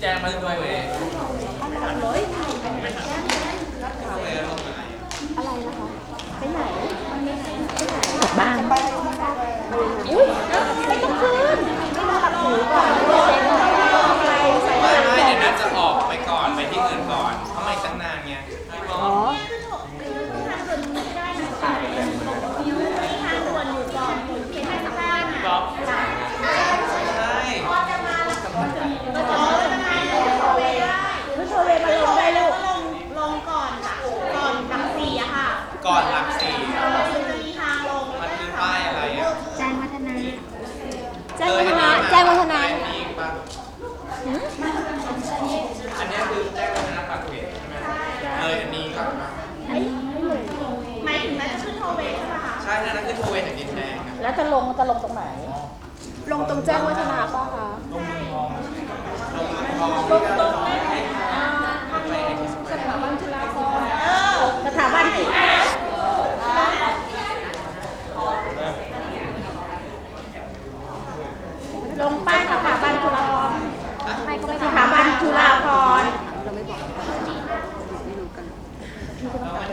trang mới quay về anh mới cái này. Cái này ba ba ไปใส่ไม่หไม่น้าเดี๋ยวนัดจะออกไปก่อนไปที่อื่นก่อนทำไมตั้งนานไงอ๋อบ๊อบใช่ไม่โชว์เลยมาลงได้ลูกลงลงก่อนค่ะก่อนหลักสี่อะค่ะก่อนหลักสี่มันจะมีทางลงมันคือป้ายอะไรอะ แจ้งวัฒนะแจ้งวัฒนะแจ้งวัฒนะ เคยมีอีกปะอันเนี้ยคือแจ้งวัฒนะปากเกร็ดใช่ไหมเอออันนี้ก่อนปะ หมายถึงแม้จะขึ้นโทเวใช่ไหมคะ ใช่นั่นนะคือโทเวแห่งดิน แดงอะแล้วจะลงจะลงตรงไหน ลงตรงแจ้งวัฒนะป่ะคะลงเมืองทองลงเมืองทองลงตรงไปไอ้ที่สสถาบันจุฬาภรณ์สถาบันที่ลงป้ายสถาบันจุฬาภรณ์ไม่ก็ไม่สถาบันจุฬาภรณ์ แล้วมัน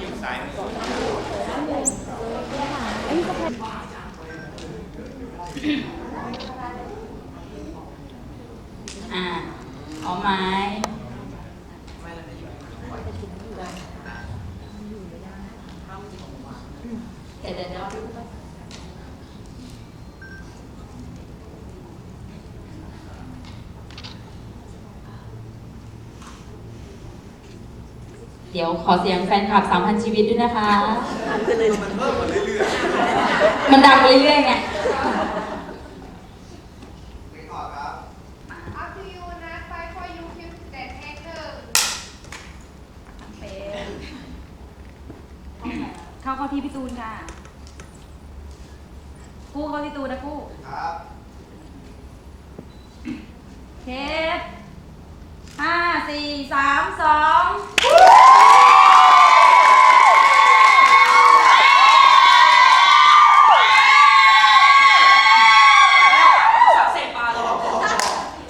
อยู่ซ้ายมือ อ่าเอา ไม้ไม่แล้วจะอยู่เดี๋ยวเดี๋ยวเดี๋ยวเดี๋ยวขอเสียงแฟนคลับ 3,000 ชีวิตด้วยนะคะ มันเพิ่มมาเรื่อยมันดังไปเรื่อยๆไง ๆไม่ขอครับ Up to you นะ fight for you 57 acre เข้าเข้า ที่พี่ตูนค่ะ กู้เข้าที่ตูนนะกู้ครับเคสห้าสี่สามสอง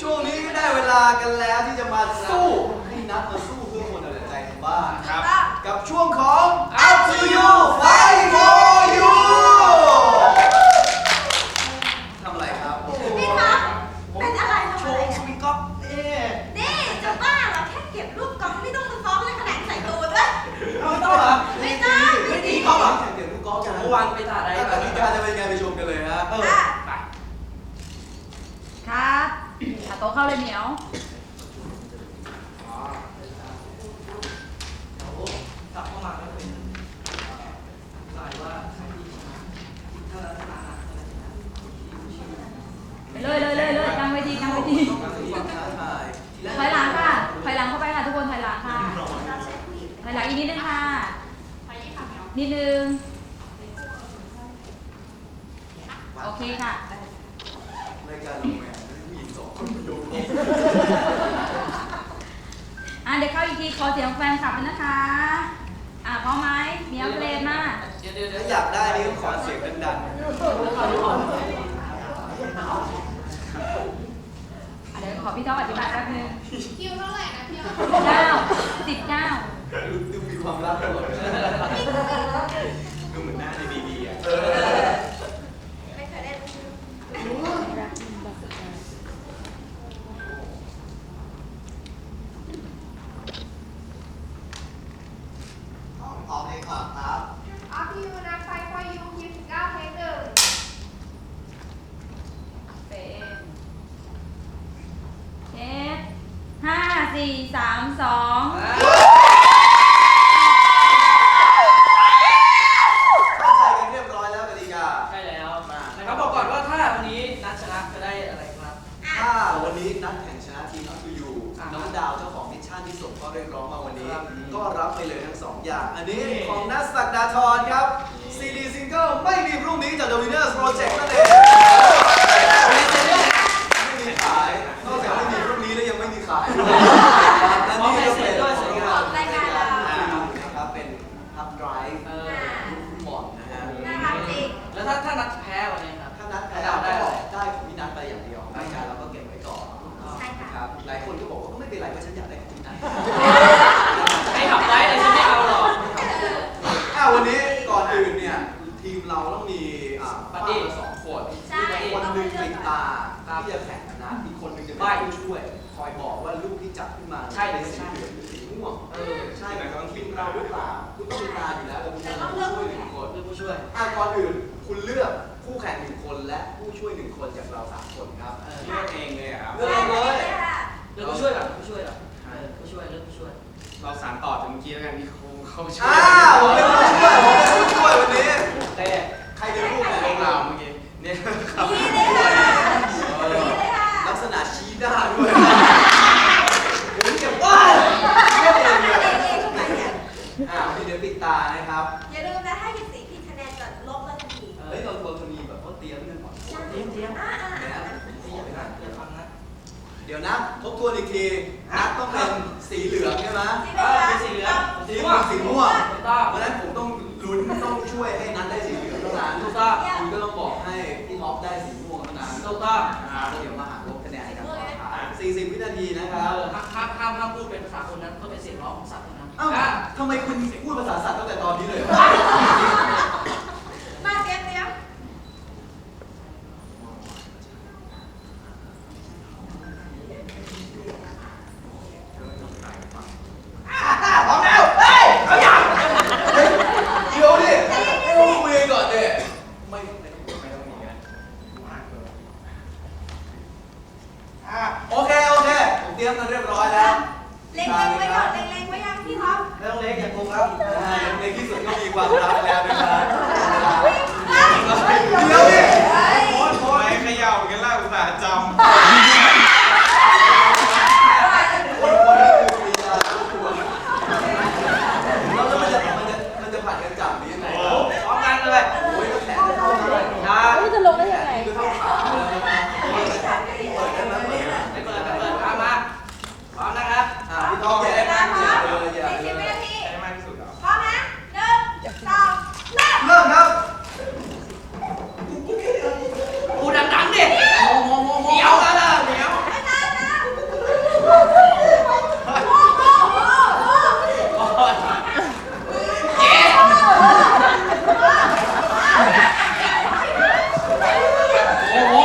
ช่วงนี้ก็ได้เวลากันแล้วที่จะมาสู้ให้นัดมาสู้เพื่อคนเอาแต่ใจทางบ้าน ครับ กับช่วงของ Up to you fight for you ทำอะไรครับ นี่ครับเป็นอะไร โช ทำอะไร ว์สวิงก๊อกนี่ นี่จะบ้าเหรอแค่เก็บรูปกล้องไม่ต้องมาฟ้องเลยขนาดใส่ตัวด้วย เอาไม่ต้องเหรอ ไม่ต้อง ไม่ดีเขาเหรอแข่งเดี๋ยวลูกก๊อกกัน เมื่อวานไปถ่ายอะไร กติกาจะเป็นไงไปชมกันเลยฮะ เออ อะ ไป ครับขาโต๊ะเข้าเลยเหมียว กลับเข้ามาก็เป็นสายว่าใครที่ถ้าลักษณะ ไปเลยเลยเลยเลยกลางเวทีกลางเวที การที่ท้าทาย ถอยหลังค่ะถอยหลังเข้าไปค่ะทุกคนถอยหลังค่ะถ อยหลังอีกนิดนึงค่ะ นิดนึง โอเคค่ะ รายการเราแหวนผู้หญิงสองคนประโยชน์อะเดี๋ยวเข้าอีกทีขอเสียงแฟนคลับด้วยนะคะ อะพร้อมไหมเหมียวเพลนมาถ้าอยากได้นี่ก็ขอเสียงดังอะเดี๋ยวขอพี่ท็อปอธิบายแป๊บนึงคิวเท่าไหร่นะพี่เก้าสิบเก้าๆ ดูดูมีความรักตลอดเลยดูเหมือนหน้าในบีบีอะเออไม่เคยได้ออกเลยก่อนครับ Up to you นะ fight for you 29 acre เป็นเจ็ดห้าสี่สามสองเข้าใจกันเรียบร้อยแล้วกติกา ใช่แล้วนะครับบอกก่อนว่าถ้าวันนี้นัดชนะจะได้อะไรครับ ถ้าวันนี้นัดแข่งชนะทีมอัพทูยูน้องดาวเจ้าของมิชชั่น ที่ส่งข้อเรียกร้องมาวันนี้ ก็รับไปเลยทั้งสองอย่าง อันนี้ของนัทศักดาธรครับซีดีซิงเกิลไม่มีพรุ่งนี้จาก The Winners Project นั่นเองไม่มีขาย นอกจากไม่มีพรุ่งนี้แล้วยังไม่มีขายและนี่ก็เป็นด้วยสวยงามรายการเรานะครับเป็นฮับไดรฟ์เออคุณหมอนนะฮะนะคะจริง แล้วถ้าถ้านัด เราต้องมีอ่าบัดดี้ป้าสองคนใช่คนหนึ่งปิดตาครับที่จะแข่งกันนะอีกคนหนึ่งจะใบ้เป็นผู้ช่วย คอยบอกว่าลูกที่จับขึ้นมาใช่เลย เป็นสีเหลืองหรือสีม่วงเออใช่ไหมครับทีมเราหรือเปล่าคุณต้องมีตาอยู่แล้วแต่คุณจะมีผู้ช่วยหนึ่งคนเลือกผู้ช่วยอะก่อนอื่นคุณเลือกคู่แข่งหนึ่งคนและผู้ช่วยหนึ่งคนจากเราสามคนครับเออเลือกเองเลยอะครับ เลือกเองเลย เลือกผู้ช่วยก่อนผู้ช่วยก่อนเออผู้ช่วยเลือกผู้ช่วยเราสารต่อจากเมื่อกี้แล้วกันที่เขาเขาช่วยอ่าผมเป็นผู้ช่วยผมเป็นผู้ช่วยวันนี้ แต่ใครเป็นผู้แข่งพวกเราเมื่อกี้เนี่ยครับดีเลยค่ะเอดีอเลยค่ะลักษณะชี้หน้าด้วยผมเก็บว้าวเก็บเองเลยเองๆทุกคนเนี่ยอ่าเดี๋ยวปิดตานะครับ อย่าลืมนะให้ผิดสีผิดคะแนนก่อนลบแล้วทันทีเฮ้ยเราเราจะมีแบบว่าเตรียมเรื่องก่อนเตรียมเตรียมอ่าอ่าเดี๋ยวอ่านะเตรียมนะเตรียมฟังนะเดี๋ยวนะทบทวนอีกทีนัดต้องเป็นสีเหลืองใช่ไหมเออเป็นสีเหลืองสีม่วงสีม่วง ถูกต้องอ่าแล้วเดี๋ยวมาหาลบคะแนนกันต่อครับ40 วินาทีนะคเอรับอห้ามห้ามห้ามพูดเป็นภาษาคนนั้นต้องเป็นเสียงร้องของสัตว์คนนั้นเอ้าอะทำไมคุณพูดภาษาสัตว์ตั้งแต่ตอนนี้เลย มาเตรียมเตรียมพร้อมแล้ว เฮ้ยเอาอย่างเฮ้ยเดี๋ยวดิให้ผมคุยกันก่อนดิไม่ไม่ต้องไม่ต้องมีนะอะโอเค โอเค ผมเตรียมกันเรียบร้อยแล้ว เล็งๆไว้ก่อนเล็งๆไว้ยังพี่ท็อป ไม่ต้องเล็กอย่าโกงครับอ่าในที่สุดก็มีความรักแล้วนะครับ เดี๋ยวดิ โค้ดโค้ดไม่เขย่ากันล่ะอุตส่าห์ จำ คนคนนี้คือปรียาทุกตัวแล้วมันจะมันจะมันจะผ่านกันจับหรือยังไง โอ้ พร้อมกันเลย โอ้ยก็แขนจะเข้าได้ นะ ไม่รู้จะลงได้ยังไง คือเท่าขาเลยนะเปิดได้ไหมเปิดได้ไหม ไม่เปิดไม่เปิดมามาพร้อมนะครับ อะพี่ท็อปอย่าได้นั่งอย่าเลยอย่า สี่ เล สิบวิ ย นาที ได้มากที่สุดเหรอ พร้อมนะหนึ่งสองเริ่ม เริ่มครับ พูดดังๆดิเหนียวกันละเหนียว ไม่นานนะโอ้โหโอ้โห เจ๊โอ้โหโอ้โห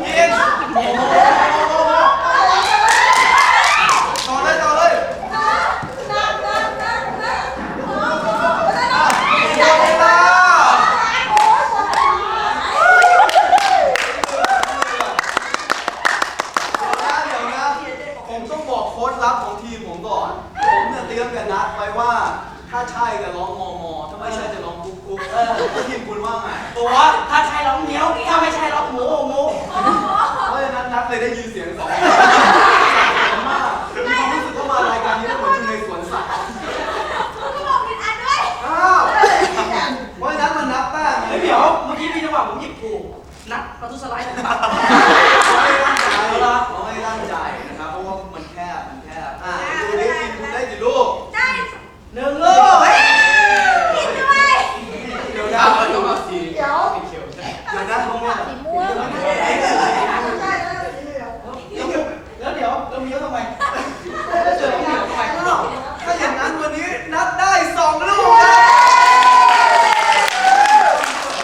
ยิงต่อเลยต่อเลยอะหมดเวลาเดี๋ยวนะเดี๋ยวนะผมต้อง บอกโค้ดลับของทีมผมก่อน ผมเนี่ยเตรียมกับนัดไว้ว่า ถ้าใช่จะร้องมอมอถ้าไม่ใช่จะร้องกุ๊กกุ๊กเออแล้วทีมคุณว่าไง ตัวถ้าใช่ร้องเหนียวถ้าไม่ใช่ร้องหมูหมูเพราะฉะนั้นนัดเลยได้ยินเสียงสองผม